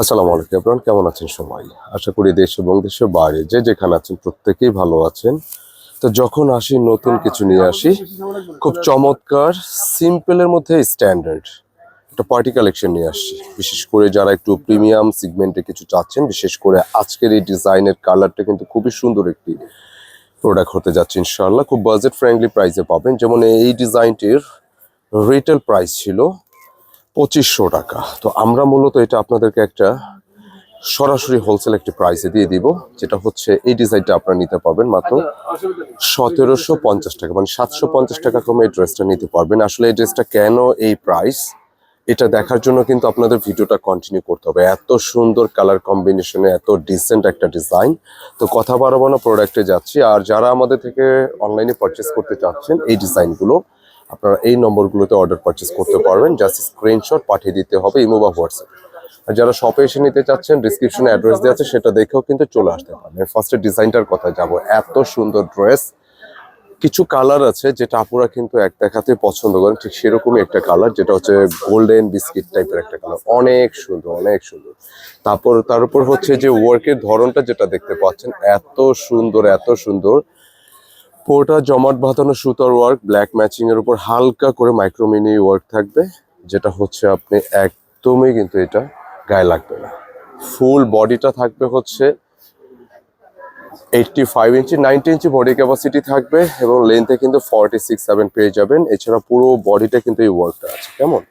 আসসালামু আলাইকুম আপনার কেমন আছেন সবাই? আশা করি দেশ এবং দেশের বাইরে যে যেখানে আছেন প্রত্যেকেই ভালো আছেন। তো যখন আসি নতুন কিছু নিয়ে আসি, খুব চমৎকার সিম্পলের মধ্যে স্ট্যান্ডার্ড একটা পার্টি কালেকশন নিয়ে আসছি। বিশেষ করে যারা একটু প্রিমিয়াম সিগমেন্টে কিছু চাচ্ছেন, বিশেষ করে আজকের এই ডিজাইনের কালারটা কিন্তু খুবই সুন্দর একটি প্রোডাক্ট হতে যাচ্ছে ইনশাআল্লাহ। খুব বাজেট ফ্রেন্ডলি প্রাইসে পাবেন। যেমন এই ডিজাইনটির রিটেল প্রাইস ছিল পঁচিশশো টাকা। তো আমরা মূলত এটা আপনাদেরকে একটা সরাসরি হোলসেল একটি প্রাইসে দিয়ে দিব, যেটা হচ্ছে এই ডিজাইনটা আপনারা নিতে পারবেন মাত্র সতেরোশো পঞ্চাশ টাকা মানে সাতশো পঞ্চাশ টাকা কমে এই ড্রেসটা নিতে পারবেন। আসলে এই ড্রেসটা কেন এই প্রাইস এটা দেখার জন্য কিন্তু আপনাদের ভিডিওটা কন্টিনিউ করতে হবে। এত সুন্দর কালার কম্বিনেশনে এত ডিসেন্ট একটা ডিজাইন তো কথা বাড়াবো না প্রোডাক্টে যাচ্ছি। আর যারা আমাদের থেকে অনলাইনে পারচেস করতে চাচ্ছেন এই ডিজাইনগুলো আপনারা এই নম্বরগুলোতে অর্ডার পারচেস করতে পারবেন। জাস্ট স্ক্রিনশট পাঠিয়ে দিতে হবে ইমো বা হোয়াটসঅ্যাপ আর যারা শপে এসে নিতে চাচ্ছেন ডিসক্রিপশনে অ্যাড্রেস দেওয়া আছে, সেটা দেখেও কিন্তু চলে আসতে পারবেন। ফার্স্টে ডিজাইনটার কথা যাব। এত সুন্দর ড্রেস কিছু কালার আছে যেটা আপুরা কিন্তু এক দেখাতে পছন্দ করেন। ঠিক সেরকমই একটা কালার যেটা হচ্ছে গোল্ডেন বিস্কিট টাইপের একটা কালার অনেক সুন্দর অনেক সুন্দর। তারপর, তার উপর হচ্ছে যে ওয়ার্কের ধরনটা যেটা দেখতে পাচ্ছেন, এত সুন্দর এত সুন্দর। পুরোটা জমাট বাঁধানো সুতার ওয়ার্ক ব্ল্যাক ম্যাচিং এর উপর হালকা করে মাইক্রোমিনি ওয়ার্ক থাকবে, যেটা হচ্ছে আপনি একদমই কিন্তু এটা গায়ে লাগবে না। ফুল বডিটা থাকবে হচ্ছে eighty five inch ninety inch body capacity থাকবে এবং লেন্থে কিন্তু ফর্টি সিক্স সেভেন পেয়ে যাবেন। এছাড়া পুরো বডিটা কিন্তু এই ওয়ার্কটা আছে, কেমন?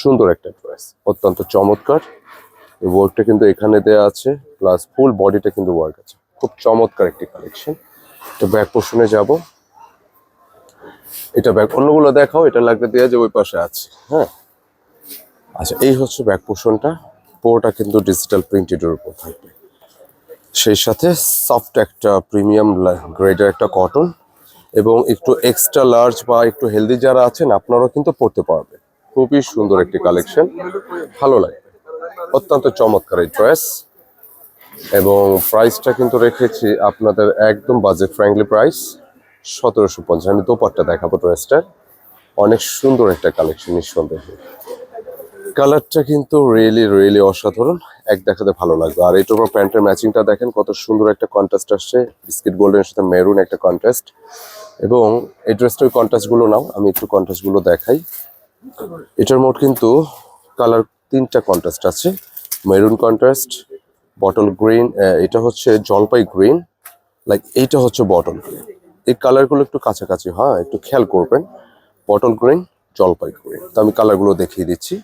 সুন্দর একটা ড্রেস অত্যন্ত চমৎকার। এই ওয়ার্কটা কিন্তু এখানে দেয়া আছে প্লাস ফুল বডিটা কিন্তু ওয়ার্ক আছে। খুব চমৎকার একটি কালেকশন তো ব্যাক পোর্শনে যাব। এটা ব্যাক অন্যগুলো দেখাও, এটা লাগবে দেওয়া যে ওই পাশে আছে হ্যাঁ? আচ্ছা এই হচ্ছে ব্যাক পোর্শনটা পুরোটা কিন্তু ডিজিটাল প্রিন্টেডের উপর থাকবে। সেই সাথে সফট একটা প্রিমিয়াম গ্রেডের একটা কটন এবং একটু এক্সট্রা লার্জ বা একটু হেলদি যারা আছেন, আপনারাও কিন্তু পড়তে পারবেন। খুবই সুন্দর একটি কালেকশন ভালো লাগে অত্যন্ত চমৎকার এই ড্রেস এবং প্রাইসটা কিন্তু রেখেছি আপনাদের একদম বাজেট ফ্রেন্ডলি প্রাইস সতেরোশো পঞ্চাশ। আমি দোপারটা দেখাবো ড্রেসটার অনেক সুন্দর একটা কালেকশন নিঃসন্দেহে। কালারটা কিন্তু রিয়েলি রিয়েলি অসাধারণ। এক দেখাতে ভালো লাগবে। আর এইটার উপর প্যান্টের ম্যাচিংটা দেখেন, কত সুন্দর একটা কন্ট্রাস্ট আসছে। বিস্কিট গোল্ডেনের সাথে মেরুন একটা কন্ট্রাস্ট এবং এই ড্রেসটার কন্ট্রাস্টগুলো নাও, আমি একটু কন্ট্রাস্টগুলো দেখাই। এটার মোট কিন্তু কালার তিনটা কন্ট্রাস্ট আছে। মেরুন কন্ট্রাস্ট বটল গ্রিন এটা হচ্ছে জলপাই গ্রিন লাইক এইটা হচ্ছে বটল গ্রিন এই কালারগুলো একটু কাছাকাছি হ্যাঁ একটু খেয়াল করবেন। বটল গ্রিন জলপাই গ্রিন তো আমি কালারগুলো দেখিয়ে দিচ্ছি।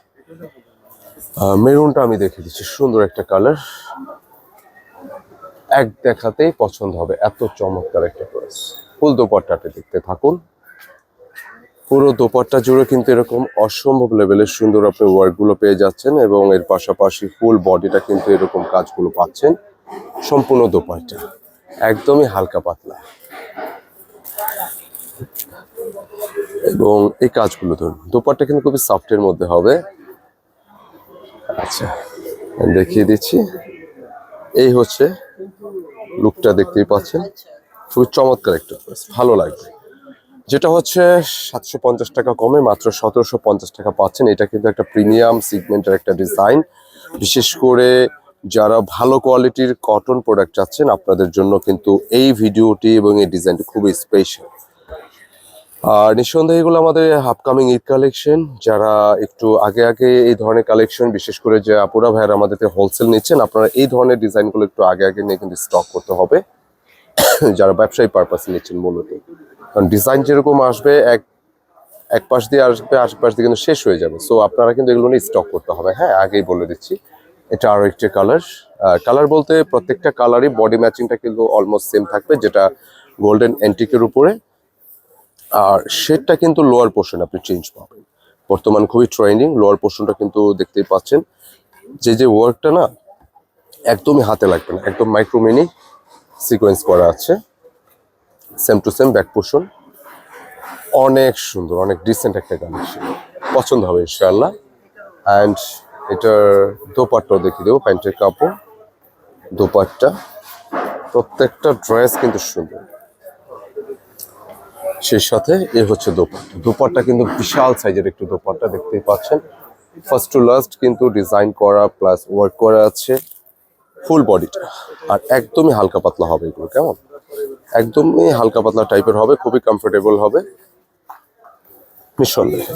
মেরুনটা আমি দেখিয়ে দিচ্ছি, সুন্দর একটা কালার এক দেখাতেই পছন্দ হবে, এত চমৎকার একটা ড্রেস ফুল দোপাট্টাতে দেখতে থাকুন। পুরো দোপাট্টা জুড়ে কিন্তু এরকম অসম্ভব লেভেলের সুন্দর আপনি ওয়ার্কগুলো পেয়ে যাচ্ছেন এবং এর পাশাপাশি ফুল বডিটা কিন্তু এরকম কাজগুলো পাচ্ছেন। সম্পূর্ণ দোপাট্টা। একদমই হালকা পাতলা। এবং এই কাজগুলো ধরুন, দোপাট্টা কিন্তু খুবই সফটের মধ্যে হবে। আচ্ছা দেখিয়ে দিচ্ছি। এই হচ্ছে লুকটা দেখতেই পাচ্ছেন। খুবই চমৎকার একটা ভালো লাগবে। যেটা হচ্ছে সাতশো পঞ্চাশ টাকা কমে, মাত্র সতেরোশো পঞ্চাশ টাকা পাচ্ছেন। এটা কিন্তু একটা প্রিমিয়াম সিগমেন্টের একটা ডিজাইন বিশেষ করে যারা ভালো কোয়ালিটির কটন প্রোডাক্ট চাচ্ছেন, আপনাদের জন্য কিন্তু এই ভিডিওটি এবং এই ডিজাইনটি খুবই স্পেশাল আর নিঃসন্দেহে এগুলো আমাদের আপকামিং ঈদ কালেকশন যারা একটু আগে আগে এই ধরনের কালেকশন বিশেষ করে যে আপুরা ভাইয়ারা আমাদের হোলসেল নিচ্ছেন, আপনারা এই ধরনের ডিজাইনগুলো একটু আগে আগে নিয়ে কিন্তু স্টক করতে হবে। যারা ব্যবসায়ী পারপাসে নিচ্ছেন মূলত। কারণ ডিজাইন যেরকম আসবে, এক এক পাশ দিয়ে আসবে, আরেক পাশ দিয়ে কিন্তু শেষ হয়ে যাবে। সো আপনারা কিন্তু এগুলো নিয়ে স্টক করতে হবে। হ্যাঁ আগেই বলে দিচ্ছি। এটা আরও একটি কালার কালার বলতে প্রত্যেকটা কালারই বডি ম্যাচিংটা কিন্তু অলমোস্ট সেম থাকবে, যেটা গোল্ডেন অ্যান্টিকের উপরে। আর শেডটা কিন্তু লোয়ার পোর্শন আপনি চেঞ্জ পাবেন। বর্তমান খুবই ট্রেন্ডিং লোয়ার পোর্শনটা কিন্তু দেখতেই পাচ্ছেন। যে যে ওয়ার্কটা না, একদমই হাতে লাগবে না। একদম মাইক্রোমিনি সিকোয়েন্স করা আছে। Same to same back portion অনেক সুন্দর, অনেক ডিসেন্ট একটা কালেকশন পছন্দ হবে ইনশাআল্লাহ। অ্যান্ড এটার দোপাট্টাও দেখিয়ে দেবো, প্যান্টের কাপড়, দোপাট্টা। প্রত্যেকটা ড্রেস কিন্তু সুন্দর। সেই সাথে এ হচ্ছে দোপাট্টা। দোপাট্টা কিন্তু বিশাল সাইজের একটু দোপাট্টা দেখতেই পাচ্ছেন। ফার্স্ট টু লাস্ট কিন্তু ডিজাইন করা প্লাস ওয়ার্ক করা আছে। ফুল বডিটা আর একদমই হালকা পাতলা হবে এগুলো, কেমন? একদমই হালকা পাতলা টাইপের হবে, খুবই কমফোর্টেবল হবে। নিঃসন্দেহে।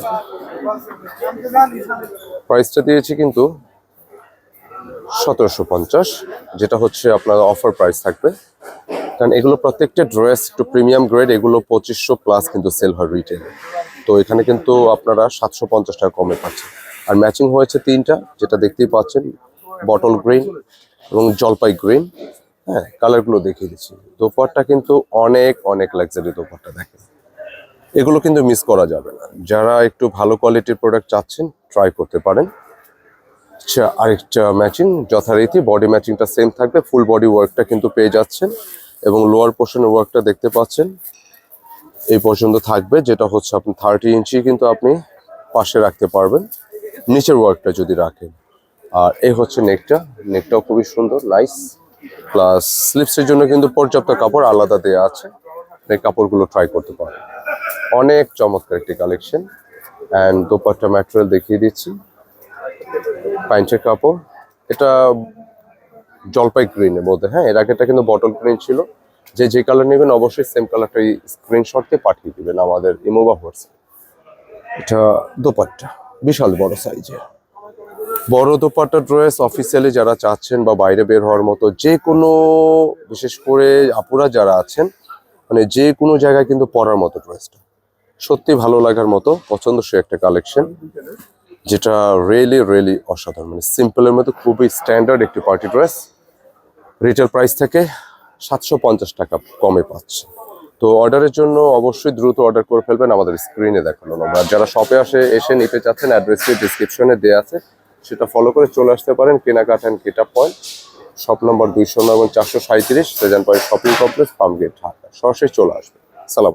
প্রাইসটা দিয়েছি কিন্তু সতেরোশো পঞ্চাশ, যেটা হচ্ছে আপনার অফার প্রাইস থাকবে। কারণ এগুলো প্রত্যেকটা ড্রেস একটু প্রিমিয়াম গ্রেড এগুলো পঁচিশশো প্লাস কিন্তু সেল হয় রিটেল তো এখানে কিন্তু আপনারা সাতশো পঞ্চাশ টাকা কমে পাচ্ছেন। আর ম্যাচিং হয়েছে তিনটা, যেটা দেখতেই পাচ্ছেন বটল গ্রিন এবং জলপাই গ্রিন হ্যাঁ কালারগুলো দেখিয়ে দিচ্ছি। দোপারটা কিন্তু অনেক অনেক লাক্সারি দোপারটা দেখেন। এগুলো কিন্তু মিস করা যাবে না। যারা একটু ভালো কোয়ালিটির প্রোডাক্ট চাচ্ছেন ট্রাই করতে পারেন। আচ্ছা আরেকটা ম্যাচিং যথারীতি বডি ম্যাচিংটা সেম থাকবে ফুল বডি ওয়ার্কটা কিন্তু পেয়ে যাচ্ছেন এবং লোয়ার পোর্শনের ওয়ার্কটা দেখতে পাচ্ছেন। এই পর্যন্ত থাকবে, যেটা হচ্ছে আপনি থার্টি ইঞ্চি কিন্তু আপনি পাশে রাখতে পারবেন। নিচের ওয়ার্কটা যদি রাখেন। আর এই হচ্ছে নেকটা নেকটাও খুবই সুন্দর নাইস প্লাস স্লিপসের জন্য কিন্তু পর্যাপ্ত কাপড় আলাদা দেওয়া আছে। এই কাপড়গুলো ট্রাই করতে পারেন। অনেক চমৎকার একটি কালেকশন অ্যান্ড দোপাট্টা ম্যাটেরিয়াল দেখিয়ে দিচ্ছি। প্যান্টের কাপড়। এটা জলপাই গ্রিনের মধ্যে হ্যাঁ? এর আগেটা কিন্তু বটল গ্রিন ছিল। যে যে কালার নেবেন অবশ্যই সেম কালারটাই স্ক্রিনশট দিয়ে পাঠিয়ে দিবেন আমাদের ইমো বা হোয়াটসঅ্যাপ এটা দোপাট্টা। বিশাল বড় সাইজের বড় দোপাট্টা ড্রেস অফিসিয়ালি যারা চাচ্ছেন বা বাইরে বের হওয়ার মতো যে কোনো, বিশেষ করে আপুরা যারা আছেন মানে যে কোনো জায়গায় কিন্তু পরার মতো ড্রেসটা। সত্যি ভালো লাগার মতো, পছন্দসই একটা কালেকশন যেটা রিয়েলি রিয়েলি অসাধারণ। মানে সিম্পলের মতো, খুবই স্ট্যান্ডার্ড একটি পার্টি ড্রেস রিটেল প্রাইস থেকে সাতশো পঞ্চাশ টাকা কমে পাচ্ছে। তো অর্ডারের জন্য অবশ্যই দ্রুত অর্ডার করে ফেলবেন, আমাদের স্ক্রিনে দেখানো নম্বর যারা শপে আসে, এসে নিতে চাচ্ছেন অ্যাড্রেসটি ডিসক্রিপশনে দেওয়া আছে সেটা ফলো করে চলে আসতে পারেন কেনাকাটা অ্যান্ড কেটা পয়েন্ট শপ নম্বর দুইশো নয় এবং চারশো সাঁত্রিশ Sezan point shopping complex Farmgate Dhaka সরাসরি চলে আসবে। সালাম